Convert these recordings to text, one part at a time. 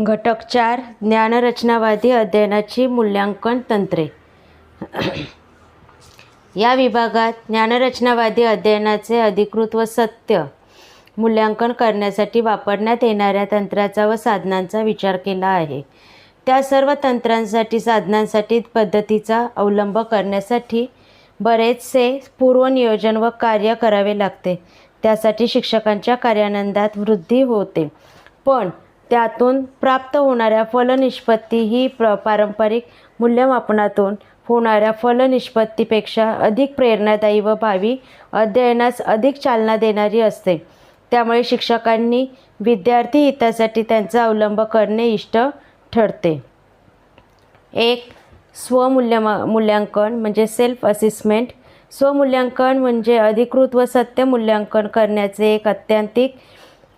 घटक चार ज्ञानरचनावादी अध्ययनाची मूल्यांकन तंत्रे. या विभागात ज्ञानरचनावादी अध्ययनाचे अधिकृत व सत्य मूल्यांकन करण्यासाठी वापरण्यात येणाऱ्या तंत्राचा व साधनांचा विचार केला आहे. त्या सर्व तंत्रांसाठी साधनांसाठी पद्धतीचा अवलंब करण्यासाठी बरेचसे पूर्वनियोजन व कार्य करावे लागते. त्यासाठी शिक्षकांच्या कार्यानंदात वृद्धी होते. पण त्यातून प्राप्त होणाऱ्या फलनिष्पत्ती ही प्र पारंपरिक मूल्यमापनातून होणाऱ्या फलनिष्पत्तीपेक्षा अधिक प्रेरणादायी व भावी अध्ययनास अधिक चालना देणारी असते. त्यामुळे शिक्षकांनी विद्यार्थी हितासाठी त्यांचा अवलंब करणे इष्ट ठरते. एक स्वमूल्यमा मूल्यांकन म्हणजे सेल्फ असिसमेंट स्वमूल्यांकन म्हणजे अधिकृत व सत्य मूल्यांकन करण्याचे एक अत्यंतिक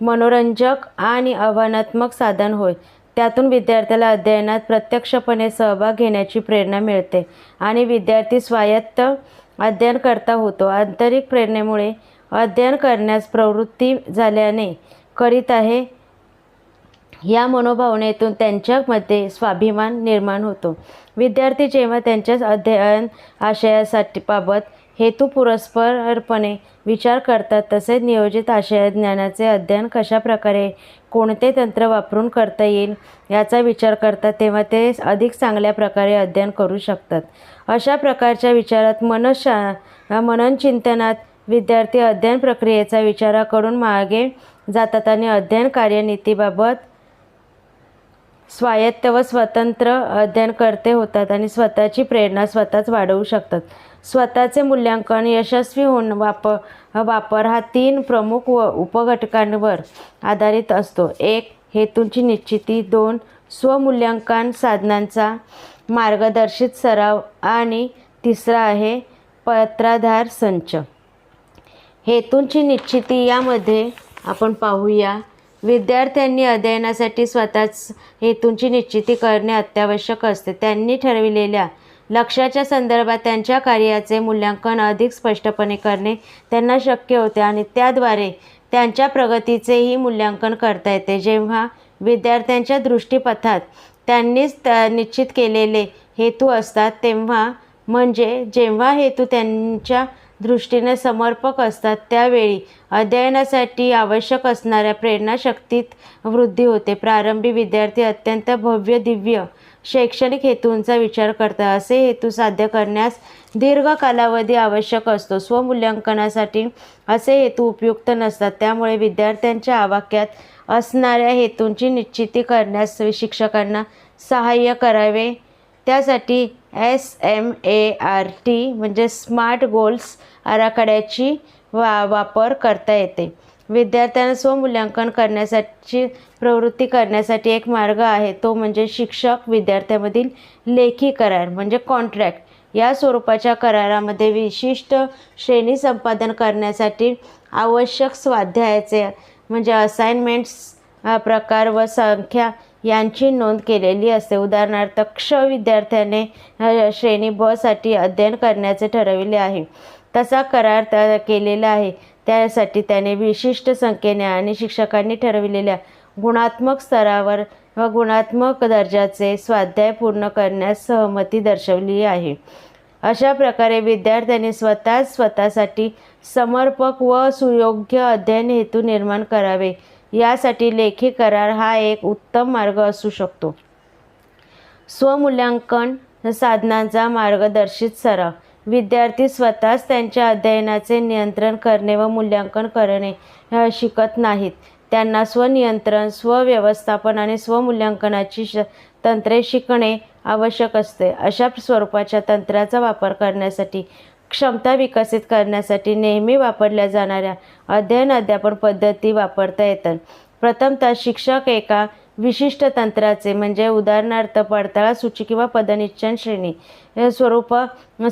मनोरंजक आणि आव्हानात्मक साधन होय. त्यातून विद्यार्थ्याला अध्ययनात प्रत्यक्षपणे सहभाग घेण्याची प्रेरणा मिळते आणि विद्यार्थी स्वायत्त अध्ययनकर्ता होतो. आंतरिक प्रेरणेमुळे अध्ययन करण्यास प्रवृत्ती झाल्याने करीत आहे. या मनोभावनेतून त्यांच्यामध्ये स्वाभिमान निर्माण होतो. विद्यार्थी जेव्हा त्यांच्या अध्ययन आशयासाठी बाबत हेतुपुरस्परपणे विचार करतात तसेच नियोजित आशय ज्ञानाचे अध्ययन कशा प्रकारे कोणते तंत्र वापरून करता येईल याचा विचार करतात तेव्हा ते अधिक चांगल्या प्रकारे अध्ययन करू शकतात. अशा प्रकारच्या विचारात मनशा मननचिंतनात विद्यार्थी अध्ययन प्रक्रियेचा विचाराकडून मागे जातात आणि अध्ययन कार्यनीतीबाबत स्वायत्त व स्वतंत्र अध्ययनकर्ते होतात आणि स्वतःची प्रेरणा स्वतःच वाढवू शकतात. स्वतःचे मूल्यांकन यशस्वी होऊन वापर वापर हा तीन प्रमुख व उपघटकांवर आधारित असतो. एक हेतूंची निश्चिती. दोन स्वमूल्यांकन साधनांचा मार्गदर्शित सराव. आणि तिसरा आहे पत्राधार संच. हेतूंची निश्चिती यामध्ये आपण पाहूया. विद्यार्थ्यांनी अध्ययनासाठी स्वतःच हेतूंची निश्चिती करणे अत्यावश्यक असते. त्यांनी ठरविलेल्या लक्ष्याच्या संदर्भात त्यांच्या कार्याचे मूल्यांकन अधिक स्पष्टपणे करणे त्यांना शक्य होते आणि त्याद्वारे त्यांच्या प्रगतीचेही मूल्यांकन करता येते. जेव्हा विद्यार्थ्यांच्या दृष्टीपथात त्यांनीच निश्चित केलेले हेतू असतात तेव्हा म्हणजे जेव्हा हेतू त्यांच्या दृष्टीने समर्पक असतात. त्यावेळी अध्ययनासाठी आवश्यक असणाऱ्या प्रेरणाशक्तीत वृद्धी होते. प्रारंभी विद्यार्थी अत्यंत भव्य दिव्य शैक्षणिक हेतूंचा विचार करतात. असे हेतू साध्य करण्यास दीर्घ कालावधी आवश्यक असतो. स्वमूल्यांकनासाठी असे हेतू उपयुक्त नसतात. त्यामुळे विद्यार्थ्यांच्या आवाक्यात असणाऱ्या हेतूंची निश्चिती करण्यास शिक्षकांना सहाय्य करावे. त्यासाठी S M A R T म्हणजे स्मार्ट गोल्स आराखड्याची वा वापर करता येते. विद्यार्थ्यांना स्वमूल्यांकन करण्यासाठी प्रवृत्ती करण्यासाठी एक मार्ग आहे. तो म्हणजे शिक्षक विद्यार्थ्यामधील लेखी करार म्हणजे कॉन्ट्रॅक्ट या स्वरूपाच्या करारामध्ये विशिष्ट श्रेणी संपादन करण्यासाठी आवश्यक स्वाध्यायाचे म्हणजे असाइनमेंट्स प्रकार व संख्या यांची नोंद केलेली असते. उदाहरणार्थ क्ष विद्यार्थ्याने श्रेणी ब साठी अध्ययन करण्याचे ठरविले आहे. तसा करार त्या केलेला आहे. त्यासाठी त्याने विशिष्ट संख्येने आणि शिक्षकांनी ठरविलेल्या गुणात्मक स्तरावर व गुणात्मक दर्जाचे स्वाध्याय पूर्ण करण्यास सहमती दर्शवली आहे. अशा प्रकारे विद्यार्थ्यांनी स्वतःच स्वतःसाठी समर्पक व सुयोग्य अध्ययन हेतू निर्माण करावे. यासाठी लेखी करार हा एक उत्तम मार्ग असू शकतो. स्वमूल्यांकन साधनांचा मार्गदर्शित सराव. विद्यार्थी स्वतःच त्यांच्या अध्ययनाचे नियंत्रण करणे व मूल्यांकन करणे शिकत नाहीत. त्यांना स्वनियंत्रण स्वव्यवस्थापन आणि स्वमूल्यांकनाची श तंत्रे शिकणे आवश्यक असते. अशा स्वरूपाच्या तंत्राचा वापर करण्यासाठी क्षमता विकसित करण्यासाठी नेहमी वापरल्या जाणाऱ्या अध्ययन अध्यापन पद्धती वापरता येतात. प्रथमतः शिक्षक एका विशिष्ट तंत्राचे म्हणजे उदाहरणार्थ पडताळा सूची किंवा पदनिश्चन श्रेणी हे स्वरूप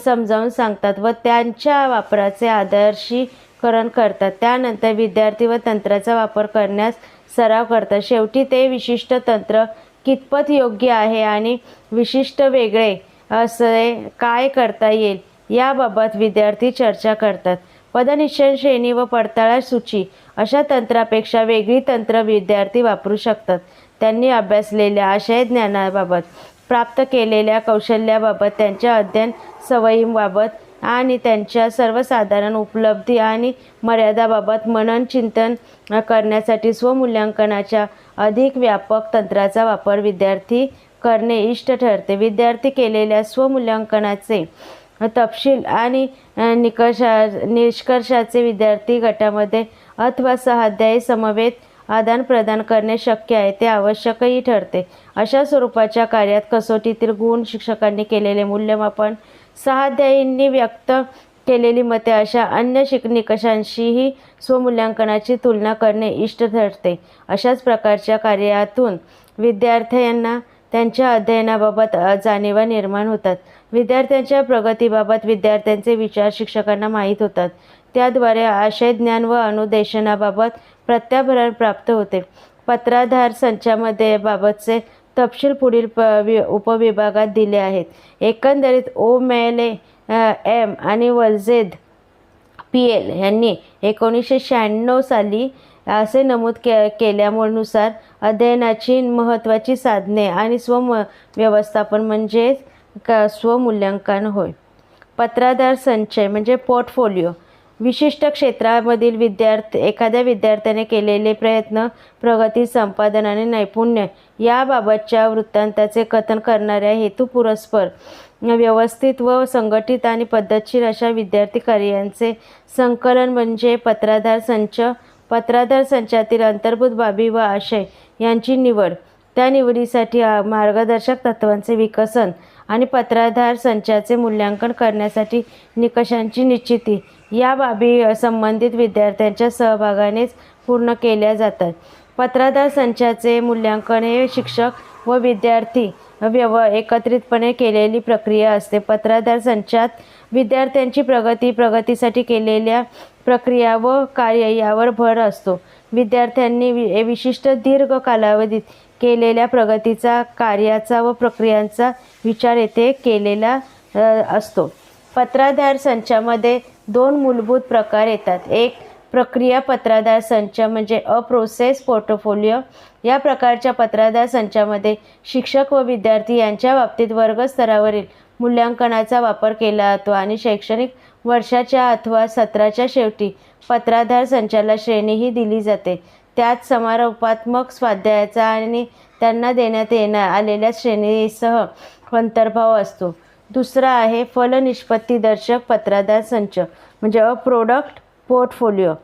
समजावून सांगतात व त्यांच्या वापराचे आदर्शीकरण करतात. त्यानंतर विद्यार्थी व तंत्राचा वापर करण्यास सराव करतात. शेवटी ते विशिष्ट तंत्र कितपत योग्य आहे आणि विशिष्ट वेगळे असे काय करता येईल? याबाबत विद्यार्थी चर्चा करतात. पदनिश्चय श्रेणी व पडताळा सूची अशा तंत्रापेक्षा वेगळी तंत्र विद्यार्थी वापरू शकतात. त्यांनी अभ्यासलेल्या आशय ज्ञानाबाबत प्राप्त केलेल्या कौशल्याबाबत त्यांच्या अध्ययन सवयींबाबत आणि त्यांच्या सर्वसाधारण उपलब्धी आणि मर्यादाबाबत मनन चिंतन करण्यासाठी स्वमूल्यांकनाच्या अधिक व्यापक तंत्राचा वापर विद्यार्थी करणे इष्ट ठरते. विद्यार्थी केलेल्या स्वमूल्यांकनाचे तपशील आणि निकषा निष्कर्षाचे विद्यार्थी गटामध्ये अथवा सहाध्यायी समवेत आदानप्रदान करणे शक्य आहे ते आवश्यकही ठरते. अशा स्वरूपाच्या कार्यात कसोटीतील गुण शिक्षकांनी केलेले मूल्यमापन सहाध्यायींनी व्यक्त केलेली मते अशा अन्य शिक निकषांशीही स्वमूल्यांकनाची तुलना करणे इष्ट ठरते. अशाच प्रकारच्या कार्यातून विद्यार्थ्यांना त्यांच्या अध्ययनाबाबत जाणीवा निर्माण होतात. विद्यार्थ्यांच्या प्रगतीबाबत विद्यार्थ्यांचे विचार शिक्षकांना माहीत होतात. त्याद्वारे आशय ज्ञान व अनुदेशनाबाबत प्रत्याभरण प्राप्त होते. पत्राधार संचामध्ये बाबतचे तपशील पुढील प वि उपविभागात दिले आहेत. एकंदरीत ओ मेले एम आणि वलजेद पी एल यांनी एकोणीसशे शहाण्णव साली असे नमूद के केल्यामुळेनुसार अध्ययनाची महत्त्वाची साधने आणि स्वम व्यवस्थापन म्हणजे का स्वमूल्यांकन होय. पत्राधार संचय म्हणजे पोर्टफोलिओ. विशिष्ट क्षेत्रामधील विद्यार्थी एखाद्या विद्यार्थ्याने केलेले प्रयत्न प्रगती संपादन आणि नैपुण्य याबाबतच्या वृत्तांताचे कथन करणाऱ्या हेतू पुरस्पर व्यवस्थित व संघटित आणि पद्धतशीर अशा विद्यार्थी कार्यांचे संकलन म्हणजे पत्राधार संच पत्राधार संचातील अंतर्भूत बाबी व आशय यांची निवड. त्या निवडीसाठी मार्गदर्शक तत्त्वांचे विकसन आणि पत्राधार संचाचे मूल्यांकन करण्यासाठी निकषांची निश्चिती या बाबी संबंधित विद्यार्थ्यांच्या सहभागानेच पूर्ण केल्या जातात. पत्राधार संचाचे मूल्यांकन हे शिक्षक व विद्यार्थी व्यव एकत्रितपणे केलेली प्रक्रिया असते. पत्राधार संचात विद्यार्थ्यांची प्रगती प्रगतीसाठी केलेल्या प्रक्रिया व कार्य यावर भर असतो. विद्यार्थ्यांनी वि विशिष्ट दीर्घ कालावधीत केलेल्या प्रगतीचा कार्याचा व प्रक्रियांचा विचार येथे केलेला असतो. पत्राधार संचामध्ये दोन मूलभूत प्रकार येतात. एक प्रक्रिया पत्राधार संच म्हणजे अ प्रोसेस पोर्टफोलिओ. या प्रकारच्या पत्राधार संचामध्ये शिक्षक व विद्यार्थी यांच्या बाबतीत वर्गस्तरावरील मूल्यांकनाचा वापर केला जातो आणि शैक्षणिक वर्षाच्या अथवा सत्राच्या शेवटी पत्राधार संचाला श्रेणीही दिली जाते. त्यात समारोपात्मक स्वाध्यायाचा आणि त्यांना देण्यात येण्या आलेल्या श्रेणीसह अंतर्भाव असतो. दुसरा आहे फलनिष्पत्तीदर्शक पत्राधार संच म्हणजे अ प्रोडक्ट पोर्टफोलिओ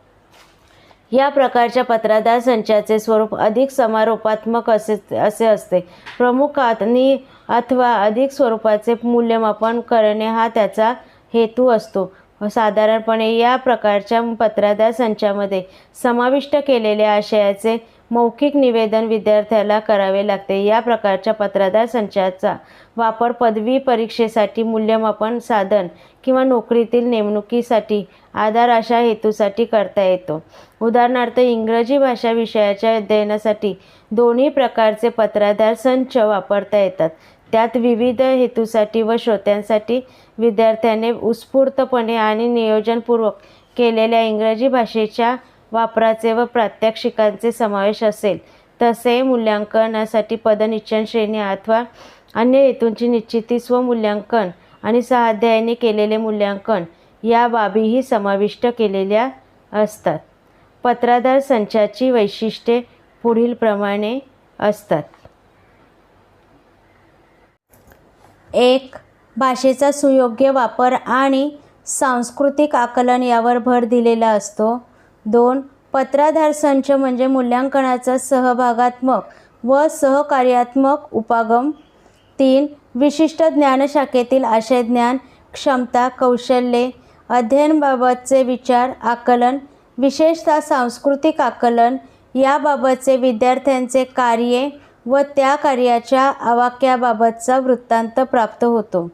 या प्रकारच्या पत्राधार संचाचे स्वरूप अधिक समारोपात्मक असे असे असते. प्रमुख आणि अथवा अधिक स्वरूपाचे मूल्यमापन करणे हा त्याचा हेतू असतो. साधारणपणे या प्रकारच्या पत्राधार संचामध्ये समाविष्ट केलेल्या आशयाचे मौखिक निवेदन विद्यार्थ्याला करावे लागते. या प्रकारच्या पत्राधार संचाचा वापर पदवी परीक्षेसाठी मूल्यमापन साधन किंवा नोकरीतील नेमणुकीसाठी आधार अशा हेतूसाठी करता येतो. उदाहरणार्थ इंग्रजी भाषा विषयाच्या अध्ययनासाठी दोन्ही प्रकारचे पत्राधार संच वापरता येतात. त्यात विविध हेतूसाठी व श्रोत्यांसाठी विद्यार्थ्याने उत्स्फूर्तपणे आणि नियोजनपूर्वक केलेल्या इंग्रजी भाषेच्या वापराचे व प्रात्यक्षिकांचे समावेश असेल. तसे मूल्यांकनासाठी पदनिश्चन श्रेणी अथवा अन्य हेतूंची निश्चिती स्वमूल्यांकन आणि सहाध्यायाने केलेले मूल्यांकन या बाबीही समाविष्ट केलेल्या असतात. पत्राधार संचाची वैशिष्ट्ये पुढीलप्रमाणे असतात. एक भाषेचा सुयोग्य वापर आणि सांस्कृतिक आकलन यावर भर दिलेला असतो. दोन पत्राधार संच म्हणजे मूल्यांकनाचा सहभागात्मक व सहकार्यात्मक उपागम. तीन विशिष्ट ज्ञानशाखेतील आशयज्ञान क्षमता कौशल्ये अध्ययनाबाबतचे विचार आकलन विशेषतः सांस्कृतिक आकलन याबाबतचे विद्यार्थ्यांचे कार्ये व त्या कार्याच्या आवाक्याबाबतचा वृत्तांत प्राप्त होतो.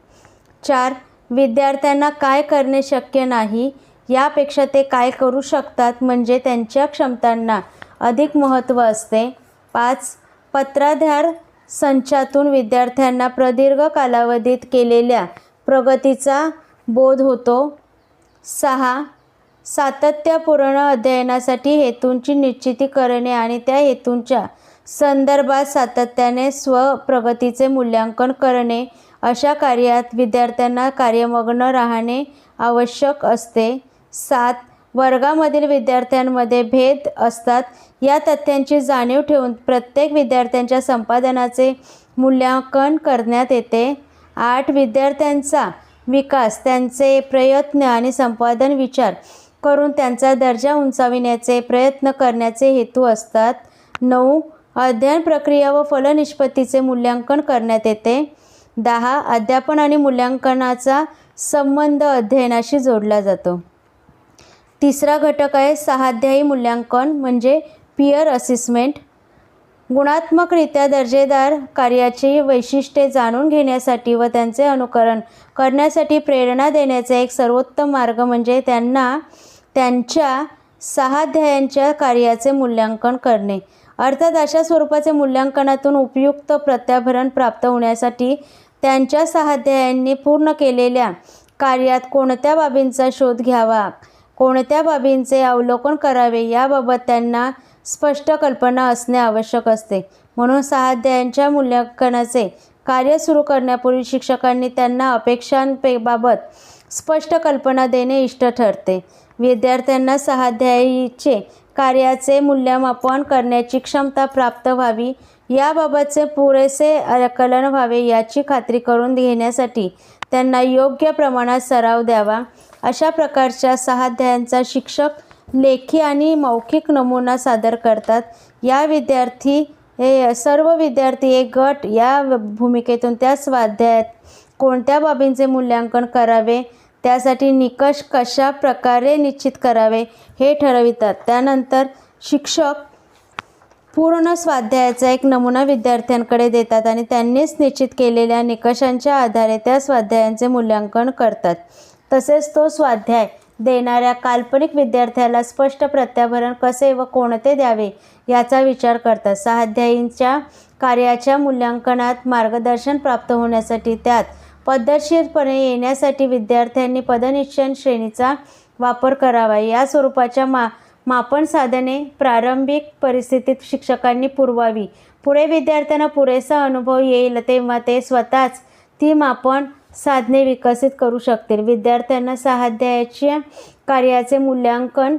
चार विद्यार्थ्यांना काय करणे शक्य नाही यापेक्षा ते काय करू शकतात म्हणजे त्यांच्या क्षमतांना अधिक महत्त्व असते. पाच पत्राधार संचातून विद्यार्थ्यांना प्रदीर्घ कालावधीत केलेल्या प्रगतीचा बोध होतो. सहा सातत्यपूर्ण अध्ययनासाठी हेतूंची निश्चिती करणे आणि त्या हेतूंच्या संदर्भात सातत्याने स्वप्रगतीचे मूल्यांकन करणे अशा कार्यात विद्यार्थ्यांना कार्यमग्न राहणे आवश्यक असते. सात. वर्गामधील विद्यार्थ्यांमध्ये भेद असतात. या तथ्यांची जाणीव ठेवून प्रत्येक विद्यार्थ्यांच्या संपादनाचे मूल्यांकन करण्यात येते. आठ. विद्यार्थ्यांचा विकास त्यांचे प्रयत्न आणि संपादन विचार करून त्यांचा दर्जा उंचाविण्याचे प्रयत्न करण्याचे हेतू असतात. नऊ. अध्ययन प्रक्रिया व फलनिष्पत्तीचे मूल्यांकन करण्यात येते. दहा अध्यापन आणि मूल्यांकनाचा संबंध अध्ययनाशी जोडला जातो. तिसरा घटक आहे सहाध्यायी मूल्यांकन म्हणजे पियर असिसमेंट गुणात्मकरित्या दर्जेदार कार्याची वैशिष्ट्ये जाणून घेण्यासाठी व त्यांचे अनुकरण करण्यासाठी प्रेरणा देण्याचा एक सर्वोत्तम मार्ग म्हणजे त्यांना त्यांच्या सहाध्यायांच्या कार्याचे मूल्यांकन करणे. अर्थात अशा स्वरूपाचे मूल्यांकनातून उपयुक्त प्रत्याभरण प्राप्त होण्यासाठी त्यांच्या सहाध्यायांनी पूर्ण केलेल्या कार्यात कोणत्या बाबींचा शोध घ्यावा कोणत्या बाबींचे अवलोकन करावे याबाबत त्यांना स्पष्ट कल्पना असणे आवश्यक असते. म्हणून सहाध्यायांच्या मूल्यांकनाचे कार्य सुरू करण्यापूर्वी शिक्षकांनी त्यांना अपेक्षांबाबत स्पष्ट कल्पना देणे इष्ट ठरते. विद्यार्थ्यांना सहाध्यायीचे कार्याचे मूल्यमापन करण्याची क्षमता प्राप्त व्हावी. याबाबतचे पुरेसे आकलन व्हावे याची खात्री करून घेण्यासाठी त्यांना योग्य प्रमाणात सराव द्यावा. अशा प्रकारच्या सहाध्यायांचा शिक्षक लेखी आणि मौखिक नमुना सादर करतात. या विद्यार्थी हे सर्व विद्यार्थी एक गट या भूमिकेतून त्या स्वाध्यायात कोणत्या बाबींचे मूल्यांकन करावे? त्यासाठी निकष कशा प्रकारे निश्चित करावे हे ठरवितात. त्यानंतर शिक्षक पूर्ण स्वाध्यायाचा एक नमुना विद्यार्थ्यांकडे देतात आणि त्यांनीच निश्चित केलेल्या निकषांच्या आधारे त्या स्वाध्यायांचे मूल्यांकन करतात. तसेच तो स्वाध्याय देणाऱ्या काल्पनिक विद्यार्थ्याला स्पष्ट प्रत्याभरण कसे व कोणते द्यावे याचा विचार करतात. स्वाध्यायींच्या कार्याच्या मूल्यांकनात मार्गदर्शन प्राप्त होण्यासाठी त्यात पद्धतशीरपणे येण्यासाठी विद्यार्थ्यांनी पदनिश्चयन श्रेणीचा वापर करावा. या स्वरूपाच्या मा मापन साधने प्रारंभिक परिस्थितीत शिक्षकांनी पुरवावी. पुढे विद्यार्थ्यांना पुरेसा अनुभव येईल तेव्हा ते स्वतःच ती मापन साधने विकसित करू शकतील. विद्यार्थ्यांना सहाध्यायाच्या कार्याचे मूल्यांकन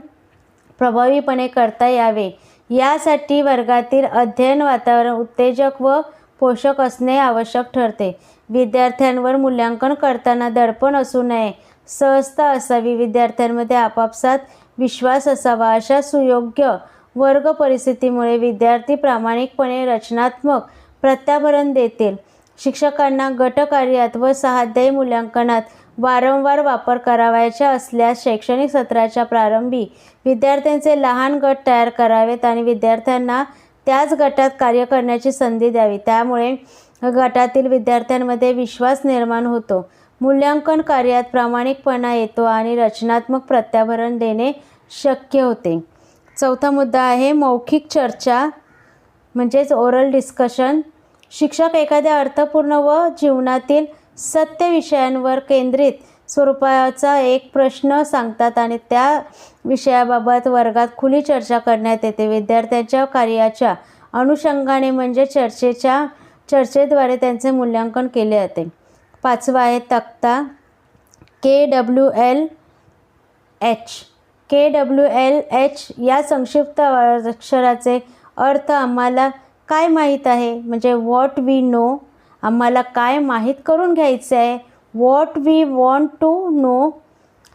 प्रभावीपणे करता यावे. यासाठी वर्गातील अध्ययन वातावरण उत्तेजक व पोषक असणे आवश्यक ठरते. विद्यार्थ्यांवर मूल्यांकन करताना दडपण असू नये. सहजता असावी. विद्यार्थ्यांमध्ये आपापसात विश्वास असावा. अशा सुयोग्य वर्ग परिस्थितीमुळे विद्यार्थी प्रामाणिकपणे रचनात्मक प्रत्याभरण देतील. शिक्षकांना गटकार्यात व सहाध्यायी मूल्यांकनात वारंवार वापर करावायचा असल्यास शैक्षणिक सत्राच्या प्रारंभी विद्यार्थ्यांचे लहान गट तयार करावेत आणि विद्यार्थ्यांना त्याच गटात कार्य करण्याची संधी द्यावी. त्यामुळे गटातील विद्यार्थ्यांमध्ये विश्वास निर्माण होतो. मूल्यांकन कार्यात प्रामाणिकपणा येतो आणि रचनात्मक प्रत्याभरण देणे शक्य होते. चौथा मुद्दा आहे मौखिक चर्चा म्हणजेच ओरल डिस्कशन शिक्षक एखाद्या अर्थपूर्ण व जीवनातील सत्य विषयांवर केंद्रित स्वरूपाचा एक प्रश्न सांगतात आणि त्या विषयाबाबत वर्गात खुली चर्चा करण्यात येते. विद्यार्थ्यांच्या कार्याच्या अनुषंगाने म्हणजे चर्चेच्या चर्चेद्वारे त्यांचे मूल्यांकन केले जाते. पाचवा आहे तक्ता. K W L H. K W L H या संक्षिप्त अक्षराचे अर्थ आम्हाला काय माहीत आहे? म्हणजे वॉट वी नो आम्हाला काय माहीत करून घ्यायचं आहे? What we want to know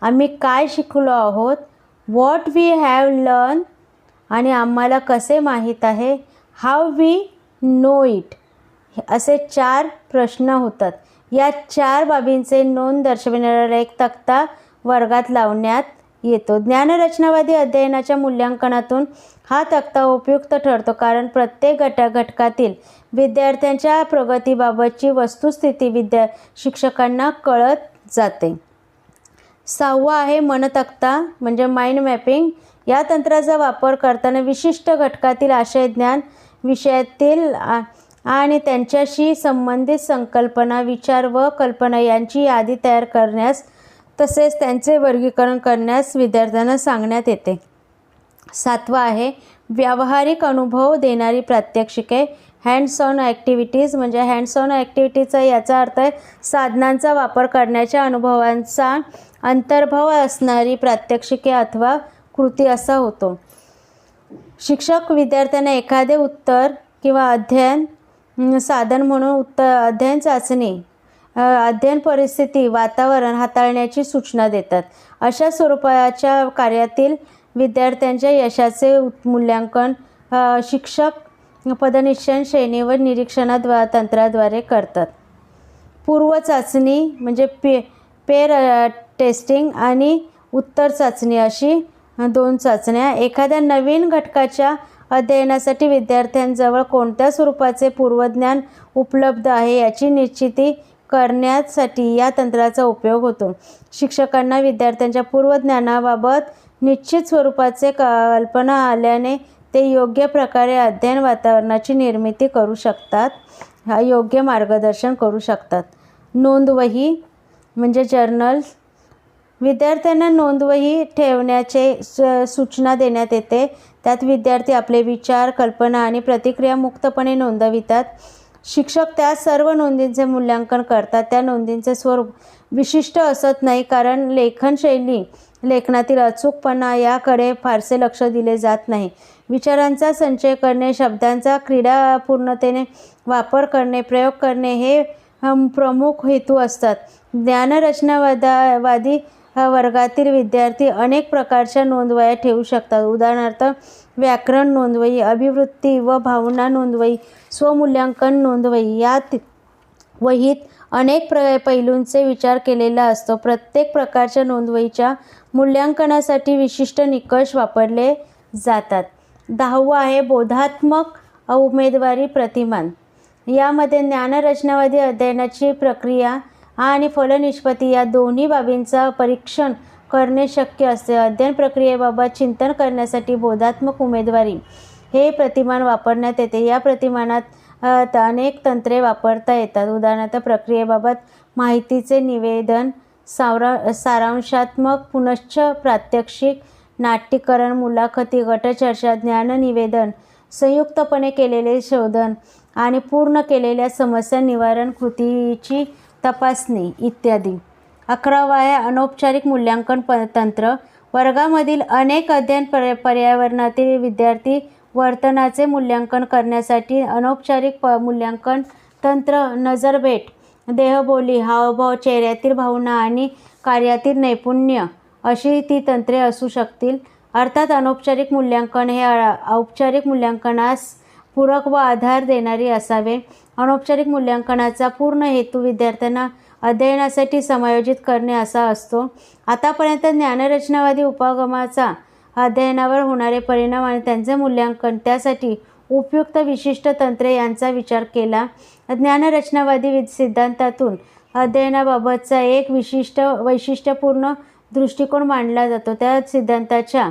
आम्ही काय शिकलो आहोत? वॉट वी हॅव लर्न आणि आम्हाला कसे माहीत आहे? हाव वी नो इट असे चार प्रश्न होतात. या चार बाबींचे नोंद दर्शविणारा एक तक्ता वर्गात लावण्यात येतो. ज्ञानरचनावादी अध्ययनाच्या मूल्यांकनातून हा तक्ता उपयुक्त ठरतो कारण प्रत्येक गटा घटकातील विद्यार्थ्यांच्या प्रगतीबाबतची वस्तुस्थिती विद्या शिक्षकांना कळत जाते. सहावा आहे मनतक्ता म्हणजे माइंड मॅपिंग या तंत्राचा वापर करताना विशिष्ट घटकातील आशय ज्ञान विषयातील आ- आणि त्यांच्याशी संबंधित संकल्पना विचार व कल्पना यांची यादी तयार करण्यास तसेच त्यांचे वर्गीकरण करण्यास विद्यार्थ्यांना सांगण्यात येते. सातवा आहे व्यावहारिक अनुभव देणारी प्रात्यक्षिके. हँड्स ऑन ॲक्टिव्हिटीज म्हणजे हँड्स ऑन ॲक्टिव्हिटीचा याचा अर्थ आहे साधनांचा वापर करण्याच्या अनुभवांचा अंतर्भाव असणारी प्रात्यक्षिके अथवा कृती असा होतो. शिक्षक विद्यार्थ्यांना एखादे उत्तर किंवा अध्ययन साधन म्हणून उत्तर अध्ययन चाचणी अध्ययन परिस्थिती वातावरण हाताळण्याची सूचना देतात. अशा स्वरूपाच्या कार्यातील विद्यार्थ्यांच्या यशाचे मूल्यांकन शिक्षक पदनिश्चयन श्रेणी व निरीक्षणाद्वा तंत्राद्वारे करतात. पूर्व चाचणी म्हणजे पे पेर टेस्टिंग आणि उत्तर चाचणी अशी दोन चाचण्या. एखाद्या नवीन घटकाच्या अध्ययनासाठी विद्यार्थ्यांजवळ कोणत्या स्वरूपाचे पूर्वज्ञान उपलब्ध आहे याची निश्चिती करण्यासाठी या तंत्राचा उपयोग होतो. शिक्षकांना विद्यार्थ्यांच्या पूर्वज्ञानाबाबत निश्चित स्वरूपाचे कल्पना आल्याने ते योग्य प्रकारे अध्ययन वातावरणाची निर्मिती करू शकतात हा योग्य मार्गदर्शन करू शकतात. नोंदवही म्हणजे जर्नल्स विद्यार्थ्यांना नोंदवही ठेवण्याचे स- सूचना देण्यात येते. त्यात विद्यार्थी आपले विचार कल्पना आणि प्रतिक्रिया मुक्तपणे नोंदवितात. शिक्षक त्या सर्व नोंदींचे मूल्यांकन करतात. त्या नोंदींचे स्वरूप विशिष्ट असत नाही कारण लेखनशैली लेखनातील अचूकपणा याकडे फारसे लक्ष दिले जात नाही. विचारांचा संचय करणे शब्दांचा क्रीडा पूर्णतेने वापर करणे प्रयोग करणे हे प्रमुख हेतू असतात. ज्ञानरचनावादा वादी वर्गातील विद्यार्थी अनेक प्रकारच्या नोंदवया ठेवू शकतात. उदाहरणार्थ व्याकरण नोंदवही अभिवृत्ती व भावना नोंदवही स्वमूल्यांकन नोंदवही यात वहीत अनेक प्र पैलूंचे विचार केलेला असतो. प्रत्येक प्रकारच्या नोंदवहीच्या मूल्यांकनासाठी विशिष्ट निकष वापरले जातात. दहावं आहे बोधात्मक उमेदवारी प्रतिमान. यामध्ये ज्ञानरचनावादी अध्ययनाची प्रक्रिया आणि फलनिष्पत्ती या दोन्ही बाबींचा परीक्षण करणे शक्य असते. अध्ययन प्रक्रियेबाबत चिंतन करण्यासाठी बोधात्मक उमेदवारी हे प्रतिमान वापरण्यात येते. या प्रतिमानात अनेक तंत्रे वापरता येतात. उदाहरणार्थ प्रक्रियेबाबत माहितीचे निवेदन सावरा सारांशात्मक पुनश्च प्रात्यक्षिक नाट्यकरण मुलाखती गटचर्चा ज्ञाननिवेदन संयुक्तपणे केलेले शोधन आणि पूर्ण केलेल्या समस्या निवारण कृतीची तपासणी इत्यादी. अकरावा आहे अनौपचारिक मूल्यांकन प तंत्र. वर्गामधील अनेक अध्ययन पर पर्यावरणातील विद्यार्थी वर्तनाचे मूल्यांकन करण्यासाठी अनौपचारिक प मूल्यांकन तंत्र नजरभेट देहबोली हावभाव चेहऱ्यातील भावना आणि कार्यातील नैपुण्य अशी ती तंत्रे असू शकतील. अर्थात अनौपचारिक मूल्यांकन हे औपचारिक मूल्यांकनास पूरक व आधार देणारी असावे. अनौपचारिक मूल्यांकनाचा पूर्ण हेतू विद्यार्थ्यांना अध्ययनासाठी समायोजित करणे असा असतो. आतापर्यंत ज्ञानरचनावादी उपागमाचा अध्ययनावर होणारे परिणाम आणि त्यांचे मूल्यांकन त्यासाठी उपयुक्त विशिष्ट तंत्रे यांचा विचार केला. ज्ञानरचनावादी वि- सिद्धांतातून अध्ययनाबाबतचा एक विशिष्ट वैशिष्ट्यपूर्ण दृष्टिकोन मांडला जातो. त्या सिद्धांताच्या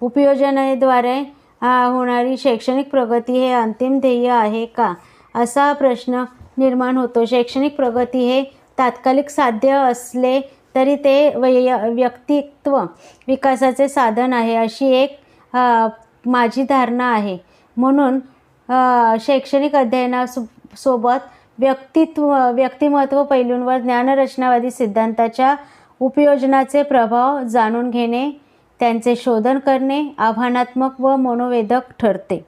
उपयोजनेद्वारे होणारी शैक्षणिक प्रगती हे अंतिम ध्येय आहे का? असा प्रश्न निर्माण होतो. शैक्षणिक प्रगती हे तात्कालिक साध्य असले तरी ते वय व्यक्तित्व विकासाचे साधन आहे अशी एक आ, माझी धारणा आहे. म्हणून शैक्षणिक अध्ययनासो सोबत व्यक्तित्व व्यक्तिमत्व पैलूंवर ज्ञानरचनावादी सिद्धांताच्या उपयोजनाचे प्रभाव जाणून घेणे त्यांचे शोधन करणे आव्हानात्मक व मनोवेधक ठरते.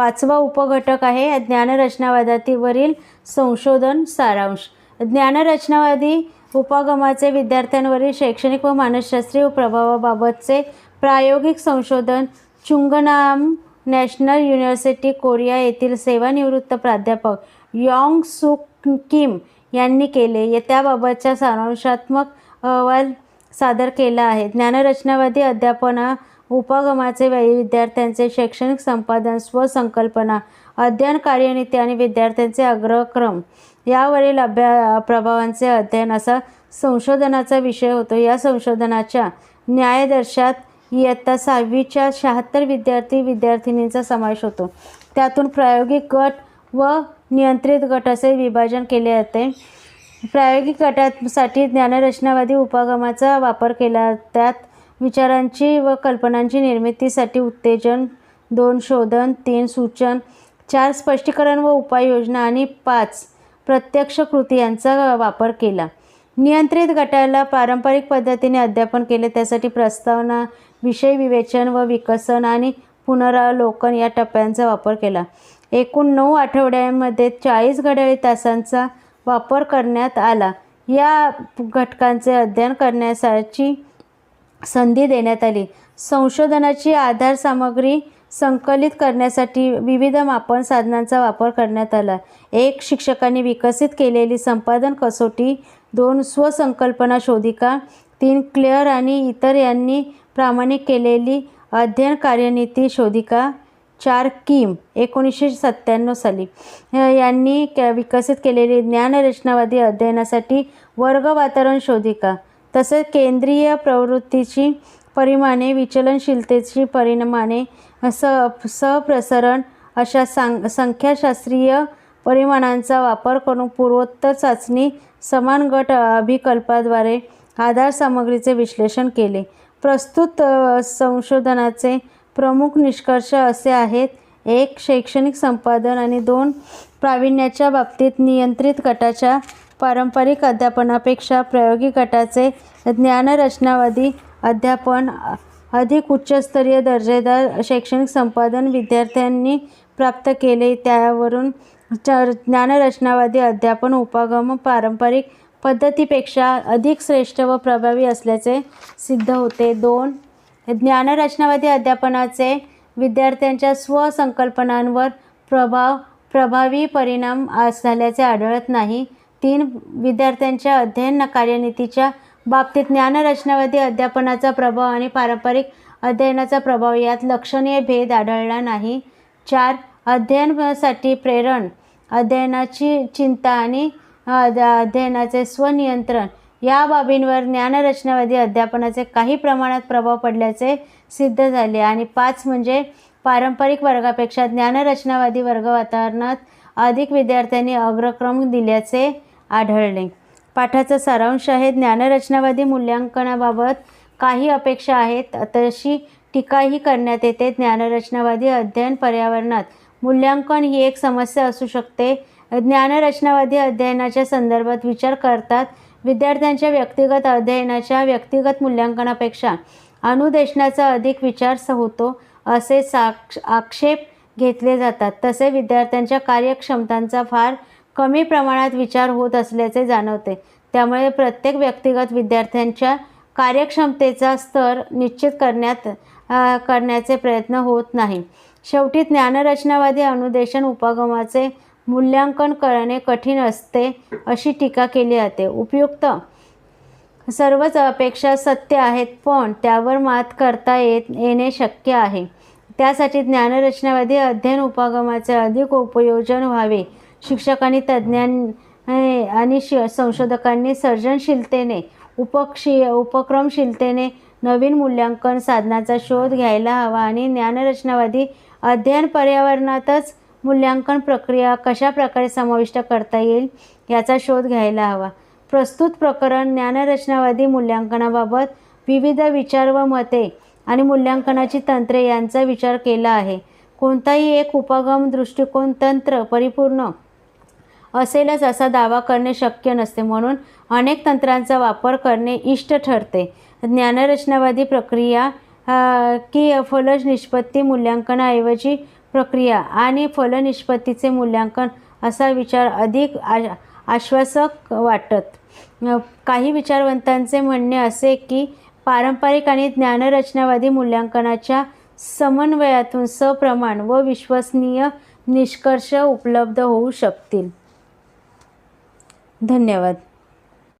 पाचवा उपघटक आहे ज्ञानरचनावादातीवरील संशोधन सारांश. ज्ञानरचनावादी उपागमाचे विद्यार्थ्यांवरील शैक्षणिक व मानसशास्त्रीय प्रभावाबाबतचे प्रायोगिक संशोधन चुंगनाम नॅशनल युनिव्हर्सिटी कोरिया येथील सेवानिवृत्त प्राध्यापक यॉंग सुक किम यांनी केले. त्याबाबतच्या सारांशात्मक अहवाल सादर केला आहे. ज्ञानरचनावादी अध्यापना उपगमाचे वै- विद्यार्थ्यांचे शैक्षणिक संपादन स्वसंकल्पना अध्ययन कार्यनीती आणि विद्यार्थ्यांचे अग्रक्रम यावरील अभ्या प्रभावांचे अध्ययन असा संशोधनाचा विषय होतो. या संशोधनाच्या न्यायदर्शात इयत्ता सहावीच्या शहात्तर विद्यार्थी विद्यार्थिनींचा समावेश होतो. त्यातून प्रायोगिक गट व नियंत्रित गट असे विभाजन केले जाते. प्रायोगिक गटासाठी ज्ञानरचनावादी उपगमाचा वापर केला त्यात विचारांची व कल्पनांची निर्मितीसाठी उत्तेजन दोन शोधन तीन सूचन चार स्पष्टीकरण व उपाययोजना आणि पाच प्रत्यक्ष कृती यांचा वापर केला. नियंत्रित गटाला पारंपरिक पद्धतीने अध्यापन केले त्यासाठी प्रस्तावना विषय विवेचन व विकसन आणि पुनरावलोकन या टप्प्यांचा वापर केला. एकूण नऊ आठवड्यांमध्ये चाळीस घड्याळी तासांचा वापर करण्यात आला. या घटकांचे अध्ययन करण्यासाठी संधी देण्यात आली. संशोधनाची आधार सामग्री संकलित करण्यासाठी विविध मापन साधनांचा वापर करण्यात आला. एक शिक्षकांनी विकसित केलेली संपादन कसोटी. दोन स्वसंकल्पना शोधिका. तीन क्लेअर आणि इतर यांनी प्रामाणिक केलेली अध्ययन कार्यनीती शोधिका. चार किम एकोणीसशे सत्त्याण्णव साली. यांनी विकसित केलेली ज्ञानरचनावादी अध्ययनासाठी वर्ग वातावरण शोधिका. तसेच केंद्रीय प्रवृत्तीची परिमाणे विचलनशीलतेची परिमाणे स सहप्रसरण अशा सांग संख्याशास्त्रीय परिमाणांचा वापर करून पूर्वोत्तर चाचणी समान गट अभिकल्पाद्वारे आधार सामग्रीचे विश्लेषण केले. प्रस्तुत संशोधनाचे प्रमुख निष्कर्ष असे आहेत. एक शैक्षणिक संपादन आणि दोन प्रावीण्याच्या बाबतीत नियंत्रित गटाच्या पारंपरिक अध्यापनापेक्षा प्रायोगिक गटाचे ज्ञानरचनावादी अध्यापन अधिक उच्चस्तरीय दर्जेदार शैक्षणिक संपादन विद्यार्थ्यांनी प्राप्त केले. त्यावरून च- ज्ञानरचनावादी अध्यापन उपागम पारंपरिक पद्धतीपेक्षा अधिक श्रेष्ठ व प्रभावी असल्याचे सिद्ध होते. दोन ज्ञानरचनावादी अध्यापनाचे विद्यार्थ्यांच्या स्वसंकल्पनांवर प्रभाव प्रभावी परिणाम झाल्याचे आढळत नाही. तीन विद्यार्थ्यांच्या अध्ययन कार्यनीतीच्या बाबतीत ज्ञानरचनावादी अध्यापनाचा प्रभाव आणि पारंपरिक अध्ययनाचा प्रभाव यात लक्षणीय भेद आढळला नाही. चार अध्ययनासाठी प्रेरण अध्ययनाची चिंता आणि अध्ययनाचे स्वनियंत्रण या बाबींवर ज्ञानरचनावादी अध्यापनाचे काही प्रमाणात प्रभाव पडल्याचे सिद्ध झाले आणि पाच म्हणजे पारंपरिक वर्गापेक्षा ज्ञानरचनावादी वर्ग वातावरणात अधिक विद्यार्थ्यांनी अग्रक्रम दिल्याचे आढळले. पाठाचा सारांश आहे ज्ञानरचनावादी मूल्यांकनाबाबत काही अपेक्षा आहेत. तशी टीकाही करण्यात येते. ज्ञानरचनावादी अध्ययन पर्यावरणात मूल्यांकन ही एक समस्या असू शकते. ज्ञानरचनावादी अध्ययनाच्या संदर्भात विचार करतात विद्यार्थ्यांच्या व्यक्तिगत अध्ययनाच्या व्यक्तिगत मूल्यांकनापेक्षा. अनुदेशनाचा अधिक विचार स होतो असे साक्ष आक्षेप घेतले जातात. तसे विद्यार्थ्यांच्या कार्यक्षमतांचा फार कमी प्रमाणात विचार होत असल्याचे जाणवते. त्यामुळे प्रत्येक व्यक्तिगत विद्यार्थ्यांच्या कार्यक्षमतेचा स्तर निश्चित करण्यात करण्याचे प्रयत्न होत नाही. शेवटी ज्ञानरचनावादी अनुदेशन उपगमाचे मूल्यांकन करणे कठीण असते अशी टीका केली जाते. उपयुक्त सर्वच अपेक्षा सत्य आहेत पण त्यावर मात करता येत येणे शक्य आहे. त्यासाठी ज्ञानरचनावादी अध्ययन उपगमाचे अधिक उपयोजन व्हावे. शिक्षकांनी तज्ज्ञां आणि श संशोधकांनी सर्जनशीलतेने उपक्षी उपक्रमशीलतेने नवीन मूल्यांकन साधनाचा शोध घ्यायला हवा आणि ज्ञानरचनावादी अध्ययन पर्यावरणातच मूल्यांकन प्रक्रिया कशा प्रकारे समाविष्ट करता येईल याचा शोध घ्यायला हवा. प्रस्तुत प्रकरण ज्ञानरचनावादी मूल्यांकनाबाबत विविध विचार व मते आणि मूल्यांकनाची तंत्रे यांचा विचार केला आहे. कोणताही एक उपगम दृष्टिकोन तंत्र परिपूर्ण असेलच असा दावा करणे शक्य नसते म्हणून अनेक तंत्रांचा वापर करणे इष्ट ठरते. ज्ञानरचनावादी प्रक्रिया की की फलनिष्पत्ती मूल्यांकनाऐवजी प्रक्रिया आणि फलनिष्पत्तीचे मूल्यांकन असा विचार अधिक आ आश्वासक वाटत. काही विचारवंतांचे म्हणणे असे की पारंपरिक आणि ज्ञानरचनावादी मूल्यांकनाच्या समन्वयातून सप्रमाण व विश्वसनीय निष्कर्ष उपलब्ध होऊ शकतील. धन्यवाद.